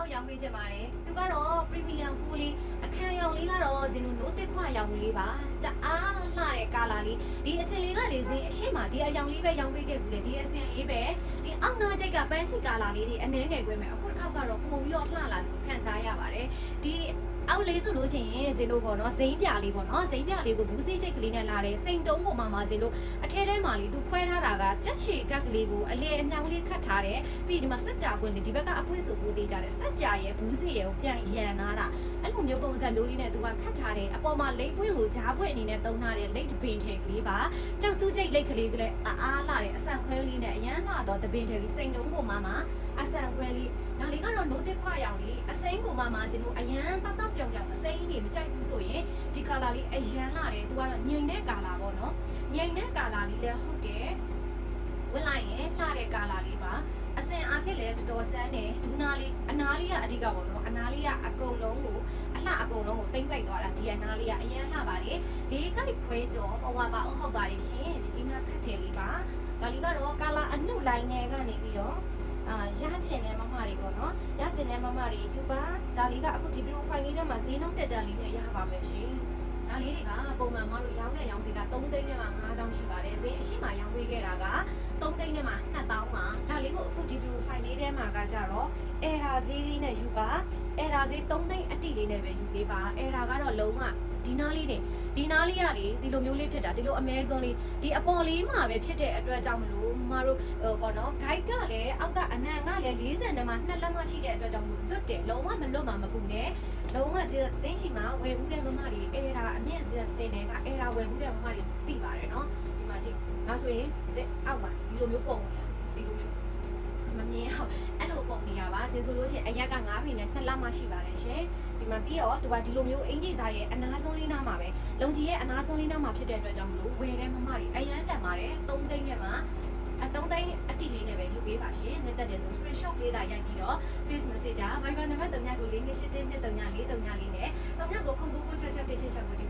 အောက်ရောင်းပေးကြပါတယ်သူကတော့ premium ပူလေးအခန်းရောင်လေးကတော့ဇင်တို့နိုးတစ်ခွရောင်လေးပါတအား လှတဲ့ကာလာလေးဒီအစင်လေးကလေဇင်အရှိမဒီအရောင်လေးပဲရောင်းပေးခဲ့ဘူးလေဒီအစင်လေးပဲဒီအောက်နာချိတ်ကပန်းချီကာလာလေးတွေအနှဲငယ်ခွဲမယ်အခုတစ်ခေါက်ကတော့ပို့ပြီးတော့လှလာလို့ခံစားရပါတယ်ဒီအောက်လေးဆိုလို့ရှိရင်ဇင်တို့ပေါ့နော်ဇိန်းပြလေးပေါ့နော်ဇိန်းပြလေးကိုဘူးစိတ်ချိတ်ကလေးနဲ့လာတယ်စိန်တုံးပေါ်မှာမှာဇင်တို့အထဲထဲမှာလေသူခွဲထားတာကကြက်ရှည်ကက်ကလေးကိုအလေအမြောင်လေးခတ်ထားတယ်ပြီးဒီမှာစက်ကြာပွင့်လေးဒီဘက်ကအပွင့်ဆိုပိုးသေးကြတယ်စက်ကြာရဲ့ဘူးစီရဲ့ကိုပြန်ရန်နာတာအဲ့လိုမျိုးပုံစံမျိုးလေးနဲ့သူကခတ်ထားတယ်အပေါ်မှာလိပ်ပွင့်ကိုဂျားပွင့်အနေနဲ့တုံးထားတယ်လိပ်ပင်ထဲကလေးပါကြောက်စုကျိတ်လိပ်ကလေးကလည်းအားအားလာတယ်အဆန်ခွဲလေးနဲ့အရန်လာတော့တပင်ထဲလေးစိန်တုံးပေါ်မှာမှာအဆန်ခွဲလေးဒါလေးကတော့နိုးတစ်ခွရောင်လေးအစိမ်းကိုမှမှာစင်လို့အရန်တောက်တောက်ပြောင်ပြောင်အစိမ်းနေမကြိုက်ဘူးဆိုရင်ဒီကာလာလေးအရန်လာတယ်သူကတော့ငိမ့်တဲ့ကာလာပေါ့နော်ငိမ့်တဲ့ကာလာလေးလည်းဟုတ်တယ်ဝင်လိုက်ရင်လှတဲ့ကာလာလေးပါအစင်အားဖြင့်လည်းတော်တော်ဆန်းတယ်ဒူနာလေးအနာလေးကအဓိကပေါ့နော်အနာလေးကအကုန်လုံးကိုအလှအ ကုန်လုံးကိုတိမ့်ပိုက်သွားတာဒီအနာလေးကအရန်လှပါတယ်လေးကနေခွဲကြောဘဝပါအဟုတ်ပါတယ်ရှင်ဒီကြီးနာခတ်တယ်လေးပါဒါလေးကတော့ကာလာအနှုတ်လိုင်းနယ်ကနေပြီးတော့အာရချင်တဲ့မမတွေပေါ့နော်ရချင်တဲ့မမတွေယူပါဒါလေးကအခုဒီ profile လေးထဲမှာဈေးနှုန်းတက်တန်လေးနဲ့ရပါမယ်ရှင်ဒါလေးတွေကပုံမှန်မတို့ရောင်းတဲ့ရောင်းစီက3သိန်းနဲ့မှ5000ရှိပါတယ်ဈေးအရှိမရောင်းပေးခဲ့တာက3သိန်းနဲ့မှ မှာကကြတော့အဲရာဈေးလေးနဲ့ယူပါအဲရာဈေး3သိန်းအတိလေးနဲ့ပဲယူပေးပါအဲရာကတော့လုံးဝဒီနားလေးနဲ့ဒီနားလေးကလေဒီလိုမျိုးလေးဖြစ်တာဒီလိုအမဲဆုံးလေးဒီအပေါ်လေးမှာပဲဖြစ်တဲ့အတွက်ကြောင့်မလို့မတို့ဟိုပေါ့နော် guide ကလည်းအောက်ကအနံကလည်း40နဲ့မှ2လက်မှရှိတဲ့အတွက်ကြောင့်မလို့လွတ်တယ်လုံးဝမလွတ်မှာမပူနဲ့လုံးဝဒီစင်းချီမှာဝယ်ဘူးတဲ့မမတွေအဲရာအမြင့်ကျစင်းတွေကအဲရာဝယ်ဘူးတဲ့မမတွေသိပါတယ်နော်ဒီမှာကြည့်ဒါဆိုရင်စက်အောက်မှာဒီလိုမျိုးပုံနေဒီလိုမျိုးမမြင် အောင်အဲ့လိုပုံနေရပါစင်ဆိုလို့ရှိရင်အရက်က9ပေနဲ့2လက်မှရှိပါတယ်ရှင်ဒီမှာပြီးတော့သူကဒီလိုမျိုးအင်ဂျီစာရဲ့အနာဆုံးလေးနားမှာပဲလုံကြီးရဲ့အနာဆုံးလေးနားမှာဖြစ်တဲ့အတွက်ကြောင့်မလို့ဝယ်တဲ့မမတွေအရန်တန်ပါတယ်3သိန်းနဲ့မှအ3သိန်းအတိလေးနဲ့ပဲယူပေးပါရှင်။နှစ်သက်တယ်ဆို screenshot လေးတာရိုက်ပြီးတော့ face message อ่ะ Viber နံပါတ်3ညကို၄၈၁2 3 4 3 4နဲ့3ညကိုခုံကူကူချက်ချက်တစ်ချက်ချက်ကိုဒီ